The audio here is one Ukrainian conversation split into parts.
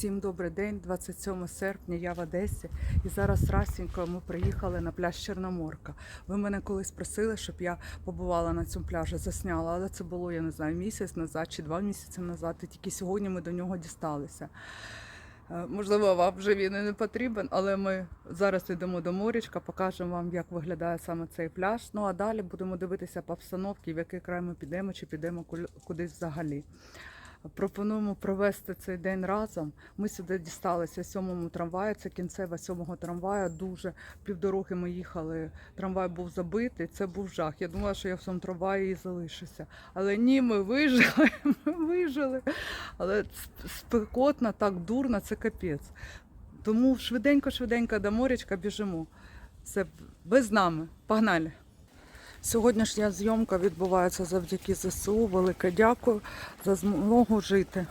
Всім добрий день, 27 серпня, я в Одесі. І зараз расінько ми приїхали на пляж Чорноморка. Ви мене колись просили, щоб я побувала на цьому пляжі, засняла, але це було, я не знаю, місяць назад чи два місяці назад. І тільки сьогодні ми до нього дісталися. Е, Можливо, вам вже він і не потрібен, але ми зараз йдемо до морячка, покажемо вам, як виглядає саме цей пляж. Ну а далі будемо дивитися по обстановці, в який край ми підемо, чи підемо кудись взагалі. Пропонуємо провести цей день разом. Ми сюди дісталися сьомому трамваю. Це кінцева сьомого трамвая. Дуже півдороги ми їхали. Трамвай був забитий. Це був жах. Я думала, що я в цьому трамваї і залишуся. Але ні, ми вижили. Ми вижили. Але сп- спекотно, так дурно, це капець. Тому швиденько-швиденько до морячка біжимо. Все, ви з нами. Погнали! Сьогоднішня зйомка відбувається завдяки ЗСУ. Велике дякую за змогу жити,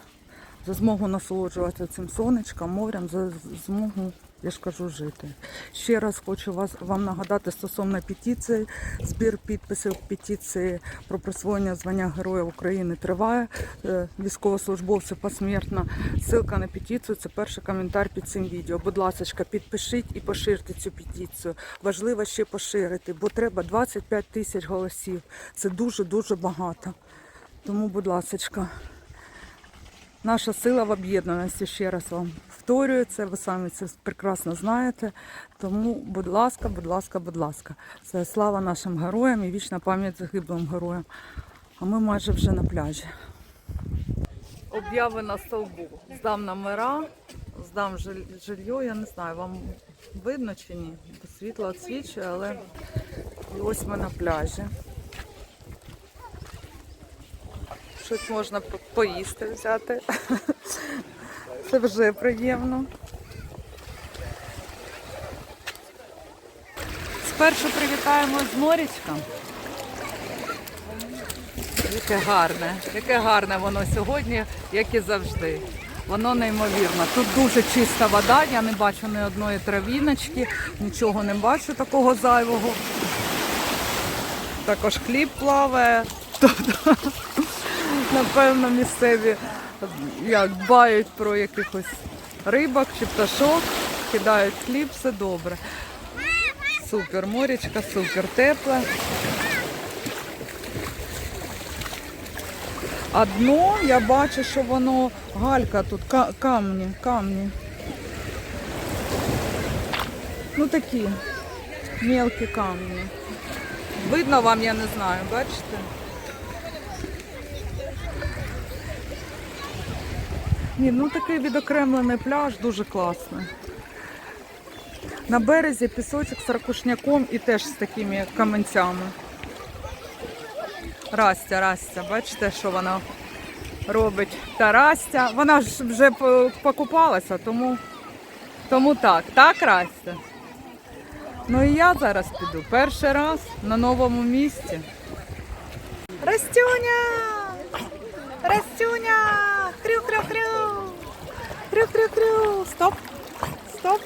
за змогу насолоджуватися цим сонечком, морем, за змогу, я ж кажу, жити. Ще раз хочу вас вам нагадати стосовно петиції. Збір підписів петиції про присвоєння звання Героя України триває. Е, Військовослужбовцю посмертно. Ссылка на петицію це перший коментар під цим відео. Будь ласка, підпишіть і поширте цю петицію. Важливо ще поширити, бо треба 25 тисяч голосів. Це дуже-дуже багато. Тому, будь ласка, наша сила в об'єднаності, ще раз вам повторюю це, ви самі це прекрасно знаєте. Тому, будь ласка, будь ласка, будь ласка. Це слава нашим героям і вічна пам'ять загиблим героям. А ми майже вже на пляжі. Об'яви на стовбу. Здам номера, здам жиль- жилье, я не знаю, вам видно чи ні. Світло освічує, але і ось ми на пляжі. Щось можна поїсти взяти. Це вже приємно. Спершу привітаємо з морячком. Яке гарне, яке гарне воно сьогодні, як і завжди. Воно неймовірно. Тут дуже чиста вода, я не бачу ні одної травіночки, нічого не бачу такого зайвого. Також хліб плаває. Тобто, напевно, місцеві як дбають про якихось рибок чи пташок, кидають хліб, все добре. Супер, морячка, супер тепле. А дно я бачу, що воно галька тут, камні, камні. Ну такі мелкі камні. Видно вам, я не знаю, бачите? Ні, ну такий відокремлений пляж, дуже класний. На березі пісочок з ракушняком і теж з такими каменцями. Растя, Растя, бачите, що вона робить? Та Растя, вона ж вже покупалася, тому, тому так, так, Растя? Ну і я зараз піду. Перший раз на новому місці. Растюня! Растюня! Хрю-хрю-хрю! Хрю-хрю-хрю! Стоп! Стоп!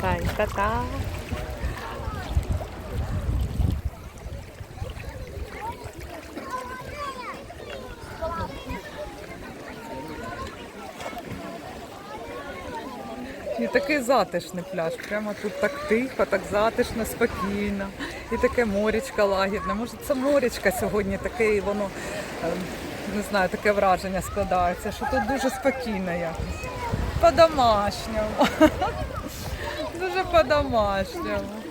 Та-та-та! І такий затишний пляж. Прямо тут так тихо, так затишно, спокійно. І таке морічка лагідне. Може, це морічка сьогодні таке, і воно е, не знаю, таке враження складається, що тут дуже спокійно якось. По-домашньому. Дуже по-домашньому.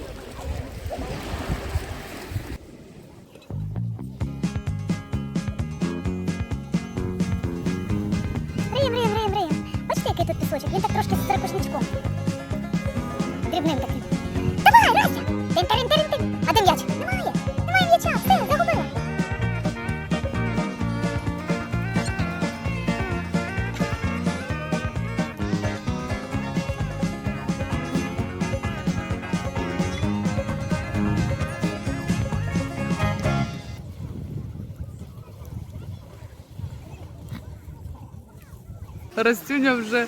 Растюня вже,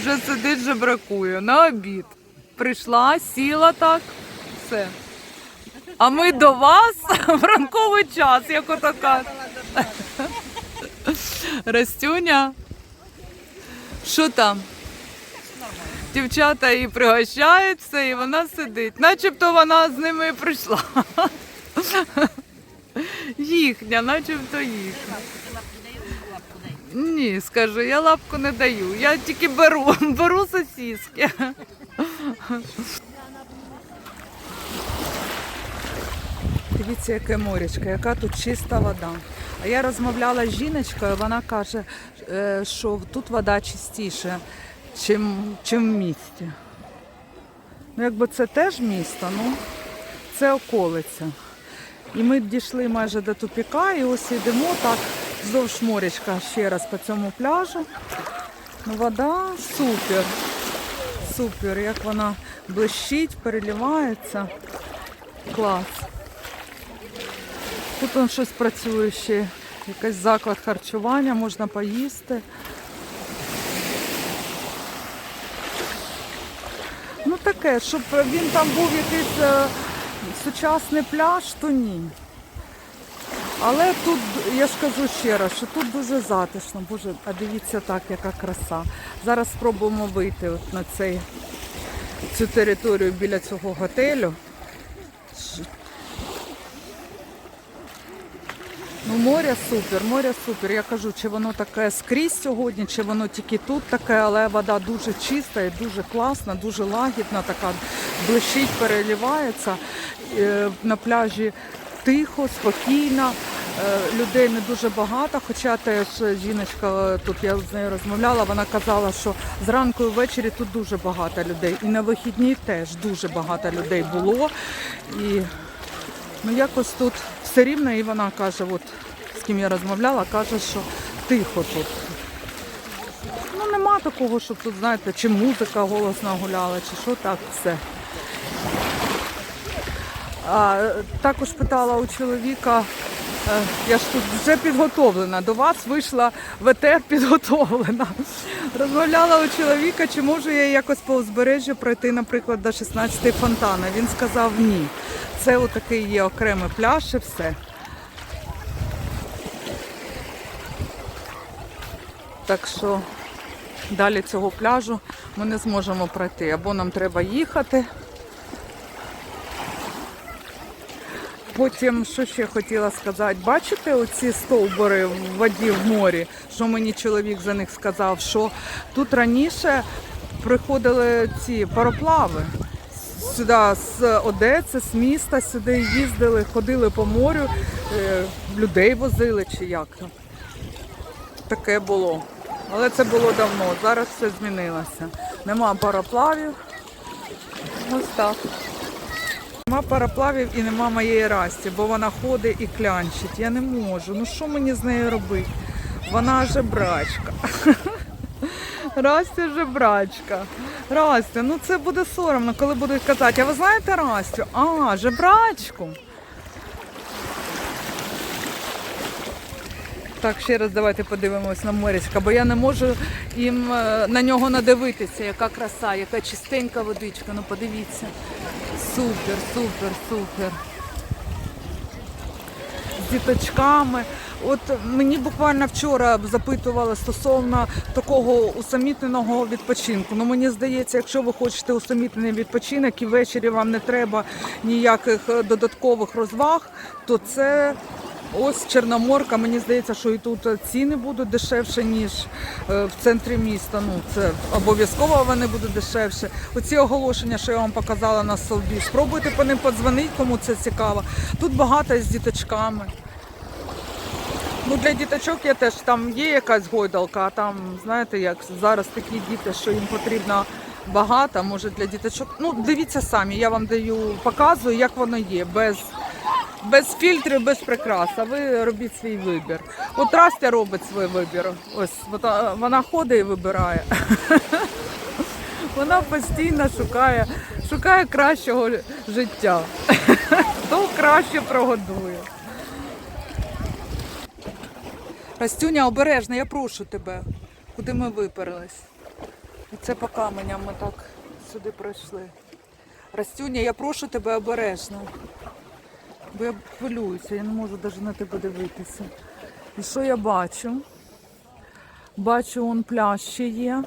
вже сидить, вже бракує. На обід. Прийшла, сіла так, все. А ми до вас в ранковий час, як кажуть. Растюня. Що там? Дівчата її пригощаються і вона сидить. Начебто вона з ними прийшла. Їхня, начебто їхня. Ні, скажу, я лапку не даю. Я тільки беру, беру сосиски. Дивіться, яке морячко, яка тут чиста вода. А я розмовляла з жіночкою, вона каже, е, що тут вода чистіша, чим, чим в місті. Ну, якби це теж місто, ну це околиця. І ми дійшли майже до тупіка, і ось йдемо так вздовж морячка ще раз по цьому пляжу. Ну, вода супер. Супер, як вона блищить, переливається. Клас. Тут он щось працює ще, якийсь заклад харчування, можна поїсти. Ну таке, щоб він там був якийсь е, сучасний пляж, то ні. Але тут, я ж кажу ще раз, що тут дуже затишно. Боже, а дивіться так, яка краса. Зараз спробуємо вийти от на цей, цю територію біля цього готелю. Ну, море супер, море супер. Я кажу, чи воно таке скрізь сьогодні, чи воно тільки тут таке, але вода дуже чиста і дуже класна, дуже лагідна, така блищить, переливається. Е, На пляжі тихо, спокійно. Е, Людей не дуже багато, хоча теж жіночка, тут я з нею розмовляла, вона казала, що зранку і ввечері тут дуже багато людей. І на вихідні теж дуже багато людей було. І Ну якось тут все рівно, і вона каже, от з ким я розмовляла, каже, що тихо тут. Ну нема такого, щоб тут, знаєте, чи музика голосно гуляла, чи що так все. А, також питала у чоловіка, е, я ж тут вже підготовлена, до вас вийшла в підготовлена. Розмовляла у чоловіка, чи можу я якось по узбережжю пройти, наприклад, до 16 фонтана. Він сказав ні. Це отакий є окремий пляж і все. Так що далі цього пляжу ми не зможемо пройти. Або нам треба їхати. Потім, що ще хотіла сказати, бачите оці стовбури в воді в морі, що мені чоловік за них сказав, що тут раніше приходили ці пароплави. Сюди з Одеси, з міста, сюди їздили, ходили по морю, е, людей возили чи як. Таке було. Але це було давно, зараз все змінилося. Нема пароплавів. Ось так. Нема пароплавів і нема моєї Расті, бо вона ходить і клянчить. Я не можу. Ну що мені з нею робити? Вона жебрачка. Растя жебрачка. Растя, ну це буде соромно, коли будуть казати, а ви знаєте Растю? А, жебрачку. Так, ще раз давайте подивимось на морячка, бо я не можу їм е, на нього надивитися, яка краса, яка чистенька водичка. Ну подивіться. Супер, супер, супер. З діточками. От мені буквально вчора запитували стосовно такого усамітненого відпочинку. Ну мені здається, якщо ви хочете усамітнений відпочинок і ввечері вам не треба ніяких е, додаткових розваг, то це ось Чорноморка. Мені здається, що і тут ціни будуть дешевше, ніж е, в центрі міста. Ну це обов'язково вони будуть дешевше. Оці оголошення, що я вам показала на стовбі. Спробуйте по ним подзвонити, кому це цікаво. Тут багато з діточками. Ну, для діточок я теж там є якась гойдалка, а там, знаєте, як зараз такі діти, що їм потрібно багато, може для діточок. Ну, дивіться самі, я вам даю, показую, як воно є, без, без фільтрів, без прикрас. А ви робіть свій вибір. От Растя робить свій вибір. Ось вона ходить і вибирає. Вона постійно шукає, шукає кращого життя. Хто краще прогодує. Растюня, обережно, я прошу тебе. Куди ми виперлись? Оце по каменям ми так сюди пройшли. Растюня, я прошу тебе обережно. Бо я хвилююся, я не можу навіть на тебе дивитися. І що я бачу? Бачу, он пляж є.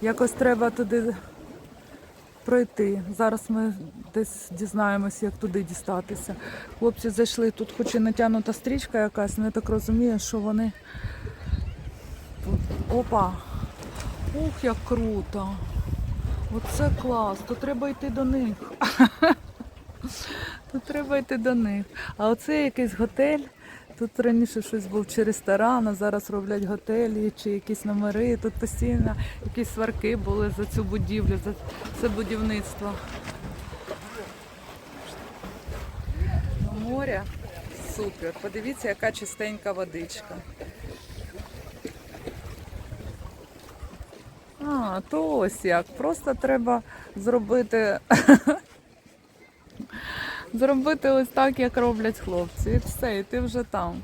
Якось треба туди пройти. Зараз ми десь дізнаємося, як туди дістатися. Хлопці зайшли, тут хоч і натягнута стрічка якась, але я так розумію, що вони. Опа! Ух, як круто! Оце клас, то треба йти до них. Тут треба йти до них. А оце якийсь готель. Тут раніше щось був чи ресторан, а зараз роблять готелі чи якісь номери. Тут постійно якісь сварки були за цю будівлю, за це будівництво. Море супер. Подивіться, яка чистенька водичка. А, то ось як. Просто треба зробити. Зробити ось так, як роблять хлопці. І все, і ти вже там.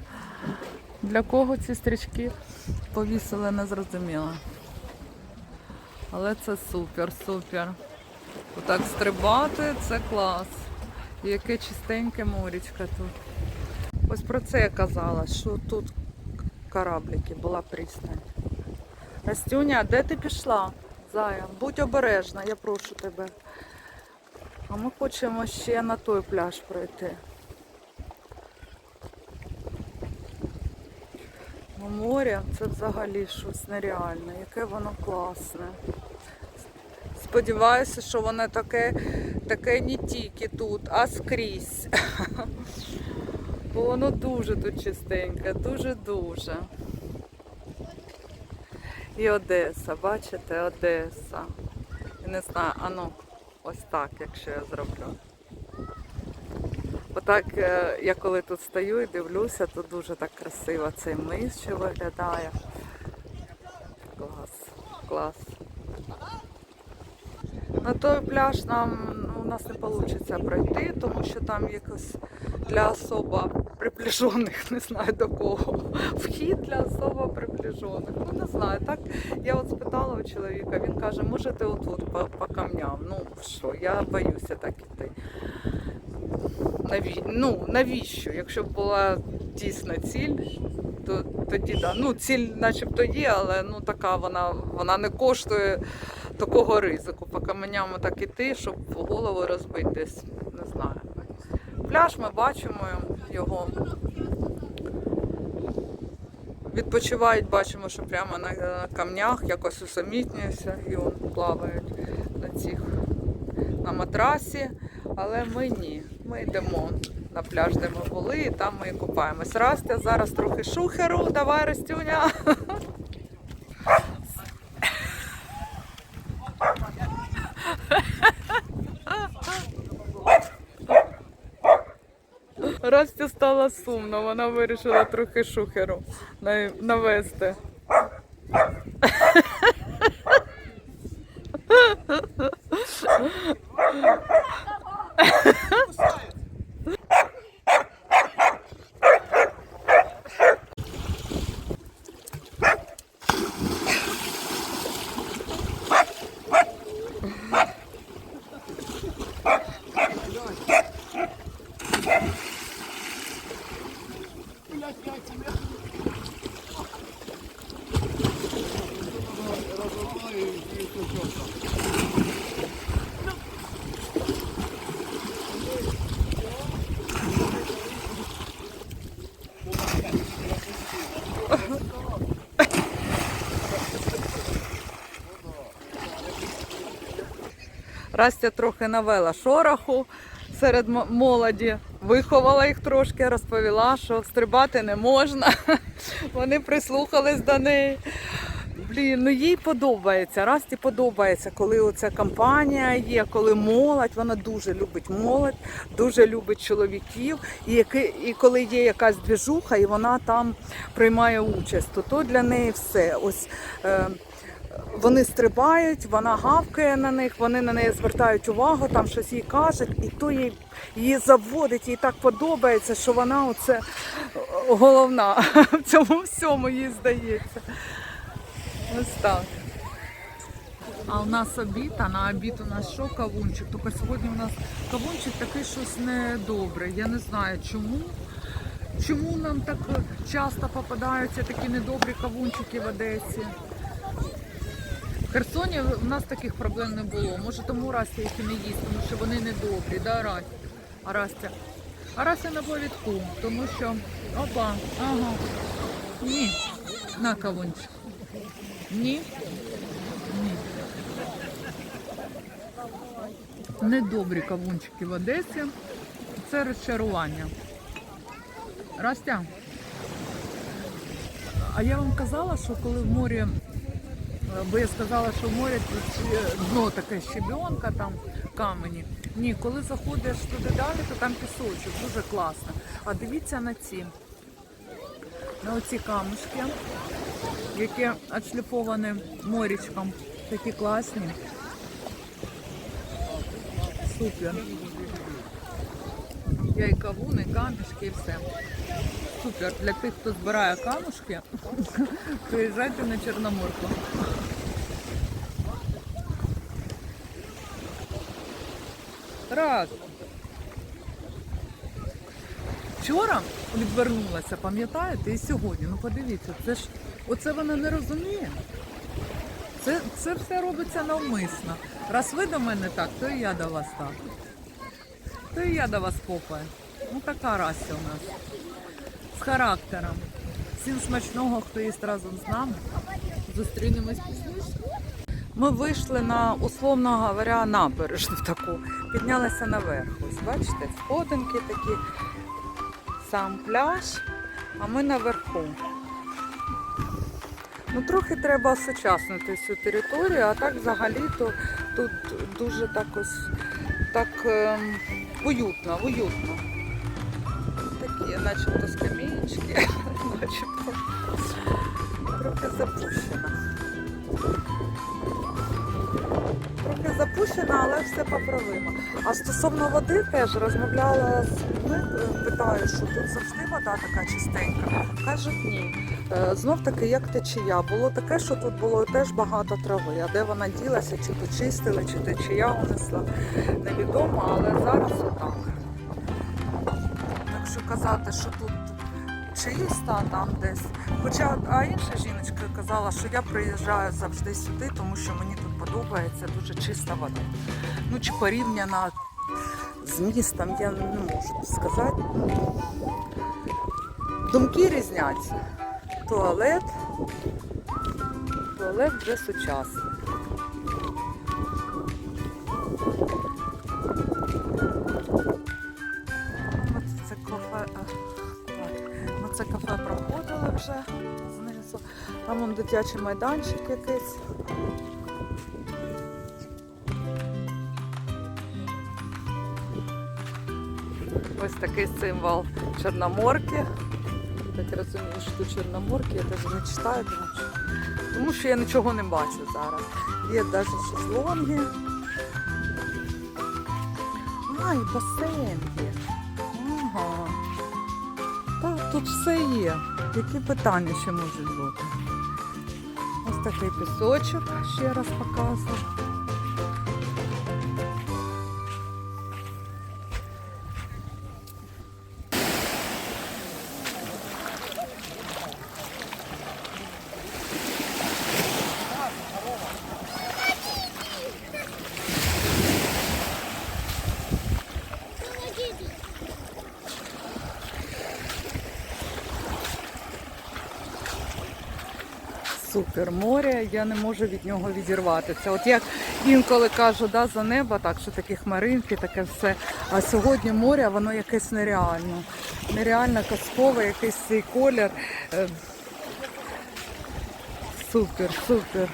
Для кого ці стрічки повісили, не зрозуміло. Але це супер, супер. Отак стрибати це клас. І яке чистеньке морічка тут. Ось про це я казала, що тут кораблики, була пристань. Настюня, де ти пішла? Зая, будь обережна, я прошу тебе. А ми хочемо ще на той пляж пройти. Ну, море це взагалі щось нереальне, яке воно класне. Сподіваюся, що воно таке, таке не тільки тут, а скрізь. Бо воно дуже тут чистеньке, дуже-дуже. І Одеса, бачите, Одеса. Я не знаю, а ну, ось так, якщо я зроблю. Отак, е, я коли тут стою і дивлюся, то дуже так красиво цей мис ще виглядає. Клас, клас. На той пляж нам ну, у нас не вийде пройти, тому що там якось для особо приближених, не знаю до кого. Вхід для особо приближених. Ну не знаю. Так я от спитала у чоловіка, він каже, можете отут по, по камням. Ну що, я боюся так іти. Наві... Ну, навіщо? Якщо б була дійсна ціль, то тоді да. Ну, ціль начебто є, але ну така вона, вона не коштує такого ризику. По каменям так іти, щоб голову розбити десь, не знаю. Пляж ми бачимо його. Відпочивають, бачимо, що прямо на камнях якось усамітнюються і он плавають на цих на матрасі. Але ми ні. Ми йдемо на пляж, де ми були, і там ми купаємось. Растя, зараз трохи шухеру, давай, Растюня. Расті стало сумно, вона вирішила трохи шухеру на- навести. Растя трохи навела шороху серед молоді, виховала їх трошки, розповіла, що стрибати не можна. Вони прислухались до неї. Блін, ну їй подобається. Расті подобається, коли оця компанія є, коли молодь, вона дуже любить молодь, дуже любить чоловіків. І, яки, і коли є якась двіжуха, і вона там приймає участь, то то для неї все. Ось е, вони стрибають, вона гавкає на них, вони на неї звертають увагу, там щось їй кажуть, і то їй, її заводить, їй так подобається, що вона оце головна в цьому всьому їй здається. Ось так. А у нас обід, а на обід у нас що кавунчик? Тільки сьогодні у нас кавунчик такий щось недобре. Я не знаю чому. Чому нам так часто попадаються такі недобрі кавунчики в Одесі? В Херсоні в нас таких проблем не було. Може тому Растя їх не їсть, тому що вони недобрі, да, Растя? А Растя? А Растя на повідку, тому що. Опа, ага. Ні. На кавунчик. Ні. Ні. Недобрі кавунчики в Одесі. Це розчарування. Растя. А я вам казала, що коли в морі, бо я сказала, що в морі дно таке щебенка, там камені. Ні, коли заходиш туди далі, то там пісочок, дуже класно. А дивіться на ці, на оці камушки, які відшліфовані морічком, такі класні. Супер. Я і кавуни, і камішки, і все. Супер. Для тих, хто збирає камушки, приїжджайте на Чорноморку. Раз. Вчора відвернулася, пам'ятаєте, і сьогодні. Ну подивіться, це ж оце вона не розуміє. Це, це все робиться навмисно. Раз ви до мене так, то і я до вас так. То і я до вас попаю. Ну така рася у нас. З характером. Всім смачного, хто їсть разом з нами. Зустрінемось пізніше. Ми вийшли на, условно говоря, набережну таку. Піднялися наверх. Ось бачите, сходинки такі, сам пляж, а ми наверху. Ну, трохи треба осучаснити цю територію, а так взагалі-то тут дуже так ось так ем, уютно, уютно. Начебто скамеечки, начебто трохи запущено. Трохи запущено, але все поправимо. А стосовно води теж розмовляла з людьми, питаю, що тут завжди вода така чистенька. Кажуть, ні. Е, Знов таки, як течія. Було таке, що тут було теж багато трави. А де вона ділася, чи почистили, чи течія унесла, невідомо, але зараз отак. Що казати, що тут чиста, а там десь. Хоча а інша жіночка казала, що я приїжджаю завжди сюди, тому що мені тут подобається дуже чиста вода. Ну чи порівняно з містом, я не можу сказати. Думки різняться. Туалет. Туалет вже сучасний. Вже знизу. Там вон дитячий майданчик якийсь. Ось такий символ Чорноморки. Так розумію, що тут Чорноморки, я навіть не читаю, тому що, тому що я нічого не бачу зараз. Є навіть шезлонги. А, і басейн є. Ага. Так, тут все є. Які питання ще можуть бути? Ось такий пісочок, ще раз показую. Супер море, я не можу від нього відірватися. От як інколи кажу, да, за небо, так що такі хмаринки, таке все. А сьогодні море, воно якесь нереально. Нереально казкове, якийсь цей колір. Е, Супер, супер.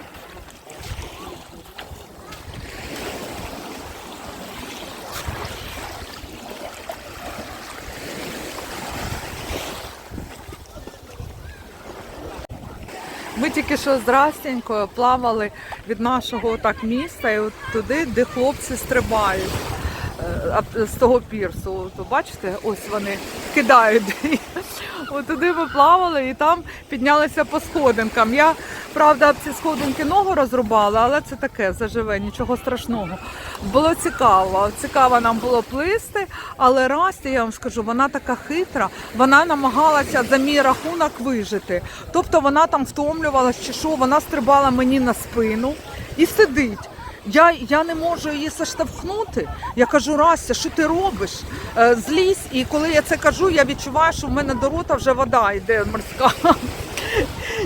Ми тільки що з плавали від нашого так міста і от туди, де хлопці стрибають е, з того пірсу. То бачите, ось вони кидають От туди ми плавали і там піднялися по сходинкам. Я, правда, ці сходинки ногу розрубала, але це таке заживе, нічого страшного. Було цікаво. Цікаво нам було плисти, але Расті, я вам скажу, вона така хитра, вона намагалася за мій рахунок вижити. Тобто вона там втомлювалася чи що, вона стрибала мені на спину і сидить. Я, я не можу її заштовхнути. Я кажу, Растя, що ти робиш? Е, злізь. І коли я це кажу, я відчуваю, що в мене до рота вже вода йде морська.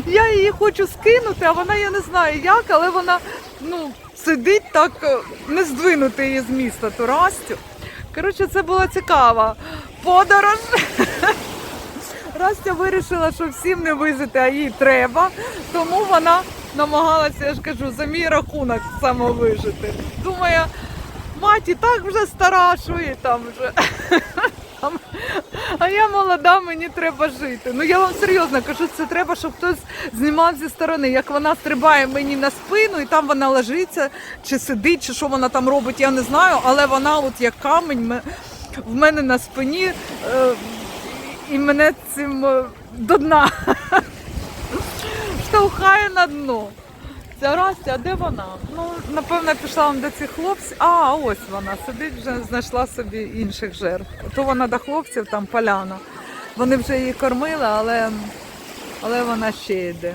Я її хочу скинути, а вона я не знаю як, але вона ну, сидить так, е, не здвинути її з міста, ту Растю. Коротше, це була цікава подорож. Растя вирішила, що всім не вижити, а їй треба. Тому вона намагалася, я ж кажу, за мій рахунок самовижити. Думаю, мать і так вже стара, що і там вже. А я молода, мені треба жити. Ну я вам серйозно кажу, це треба, щоб хтось знімав зі сторони, як вона стрибає мені на спину, і там вона лежиться, чи сидить, чи що вона там робить, я не знаю. Але вона, от як камінь, в мене на спині, е, і мене цим е, до дна штовхає на дно. Ця Растя, а де вона? Ну, напевно, пішла вам до цих хлопців. А, ось вона сидить, вже знайшла собі інших жертв. То вона до хлопців, там поляна. Вони вже її кормили, але, але вона ще йде.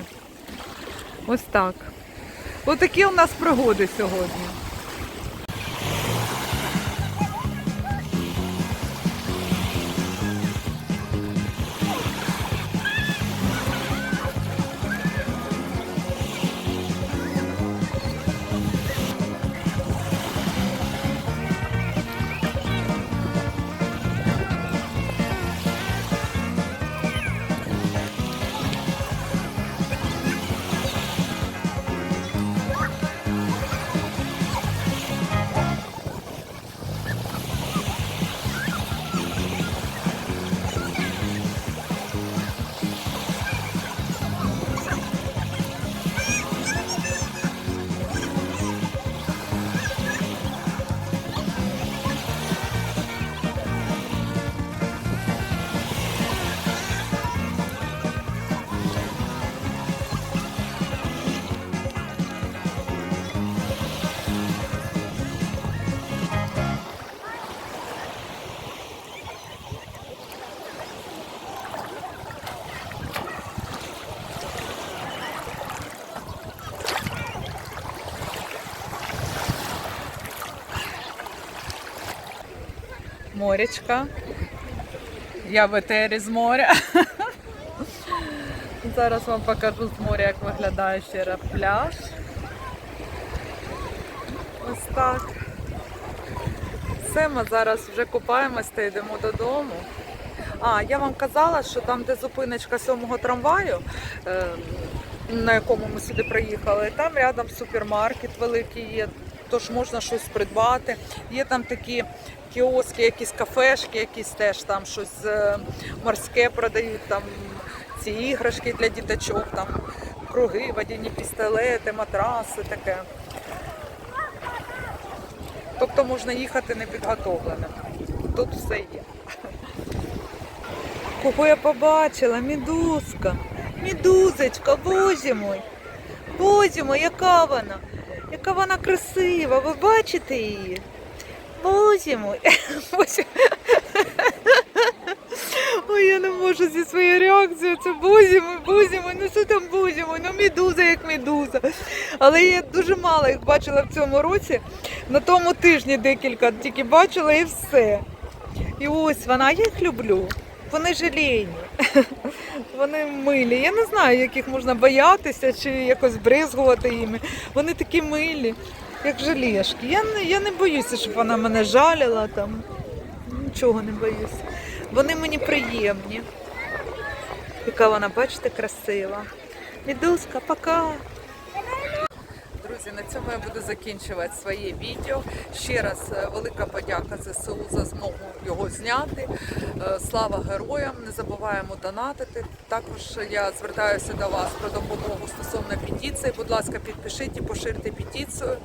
Ось так. Отакі у нас пригоди сьогодні. Морячка. Я в етері з моря. Зараз вам покажу з моря, як виглядає ще пляж. Ось так. Все, ми зараз вже купаємось та йдемо додому. А, я вам казала, що там, де зупиночка сьомого трамваю, е, на якому ми сюди приїхали, там рядом супермаркет великий є, тож можна щось придбати. Є там такі кіоски, якісь кафешки, якісь теж там щось е, морське продають, там ці іграшки для діточок, там круги, водяні пістолети, матраси, таке. Тобто можна їхати непідготовленим. Тут все є. Кого я побачила? Мідузка. Мідузочка, боже мой. Боже мой, яка вона? Яка вона красива. Ви бачите її? Боже мой. Боже. Ой, я не можу зі своєю реакцією. Це боже мой, боже мой, ну що там боже мой, ну мідуза як мідуза. Але я дуже мало їх бачила в цьому році. На тому тижні декілька тільки бачила і все. І ось вона, я їх люблю. Вони желейні. Вони милі. Я не знаю, як їх можна боятися чи якось бризгувати їми. Вони такі милі, як жалішки. Я не, я не боюся, щоб вона мене жаліла там. Нічого не боюся. Вони мені приємні. Яка вона, бачите, красива. Відуска, пока. Друзі, на цьому я буду закінчувати своє відео. Ще раз е, велика подяка ЗСУ за змогу його зняти. Е, Слава героям! Не забуваємо донатити. Також я звертаюся до вас про допомогу стосовно петиції. Будь ласка, підпишіть і поширте петицію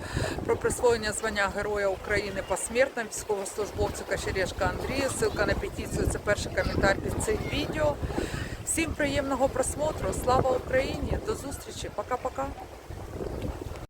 про присвоєння звання Героя України посмертно військовослужбовцю Качерешка Андрію. Ссылка на петицію це перший коментар під цим відео. Всім приємного просмотру. Слава Україні! До зустрічі! Пока-пока!